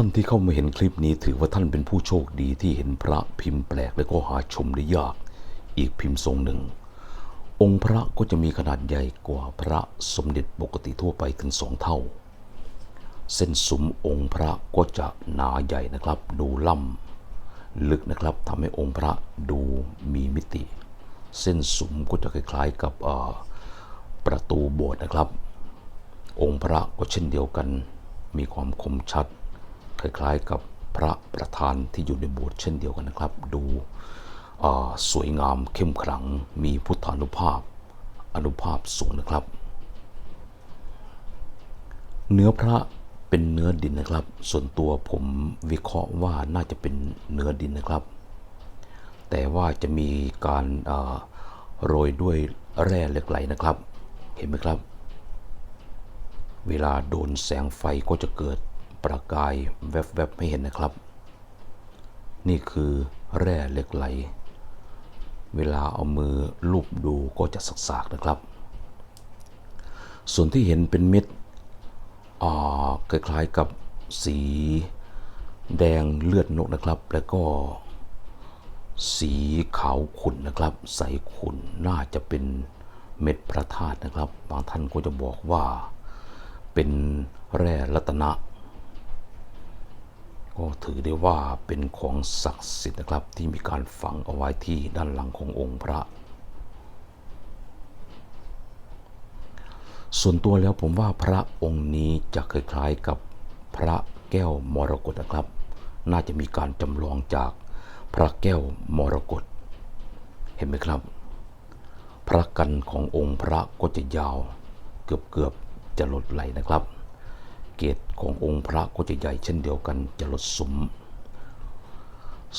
ท่านที่เข้ามาเห็นคลิปนี้ถือว่าท่านเป็นผู้โชคดีที่เห็นพระพิมพ์แปลกและก็หาชมได้ยาก อีกพิมพ์ทรงหนึ่ง องค์พระก็จะมีขนาดใหญ่กว่าพระสมเด็จปกติทั่วไปถึงสองเท่า เส้นสุมองค์พระก็จะหนาใหญ่นะครับ ดูล่ำลึกนะครับทำให้องค์พระดูมีมิติ เส้นสุมก็จะคล้ายๆกับประตูโบสถ์นะครับ องค์พระก็เช่นเดียวกันมีความคมชัด คล้ายๆกับพระประธานที่อยู่ในโบสถ์เช่นเดียวกันนะครับ ดูสวยงามเข้มขลังมีพุทธานุภาพอนุภาพสูงนะครับ เนื้อพระเป็นเนื้อดินนะครับ ส่วนตัวผมวิเคราะห์ว่าน่าจะเป็นเนื้อดินนะครับ แต่ว่าจะมีการโรยด้วยแร่เหล็กไหลนะครับ เห็นไหมครับ เวลาโดนแสงไฟก็จะเกิด ประกายแวบๆให้เห็นนะครับ นี่คือแร่เหล็กไหล เวลาเอามือลูบดูก็จะสักๆนะครับ ส่วนที่เห็นเป็นเม็ดคล้ายๆกับสีแดงเลือดนกนะครับ แล้วก็สีขาวขุ่นนะครับ ใสขุ่นน่าจะเป็นเม็ดพระธาตุนะครับ บางท่านก็จะบอกว่าเป็นแร่รัตนะ ก็ถือได้ว่าเป็นของศักดิ์สิทธิ์นะครับที่มีการฝังเอาไว้ที่ด้านหลังขององค์พระ ส่วนตัวแล้วผมว่าพระองค์นี้จะคล้ายๆกับพระแก้วมรกตนะครับ น่าจะมีการจำลองจากพระแก้วมรกตเห็นไหมครับ พระกันขององค์พระก็จะยาวเกือบๆจะลดไหลนะครับ เกศขององค์พระก็จะใหญ่เช่นเดียวกันจะลดสุม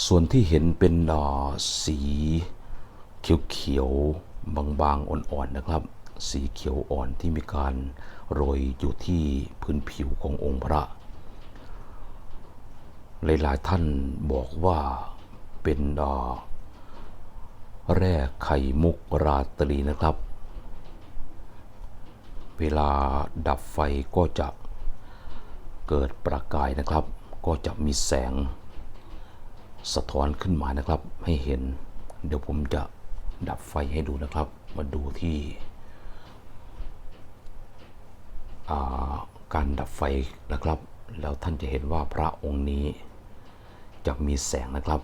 ส่วนที่เห็นเป็นอ่าสีเขียวๆ บางๆ อ่อนๆ นะครับ สีเขียวอ่อนที่มีการโรยอยู่ที่พื้นผิวขององค์พระ หลายๆท่านบอกว่าเป็นอ่าแร่ไข่มุกราตรีนะครับ เวลาดับไฟก็จะ เกิดประกายนะครับ ก็จะมีแสงสะท้อนขึ้นมานะครับ ให้เห็น เดี๋ยวผมจะดับไฟให้ดูนะครับ มาดูที่าการดับไฟนะครับ แล้วท่านจะเห็นว่าพระองค์นี้จะมีแสงนะครับ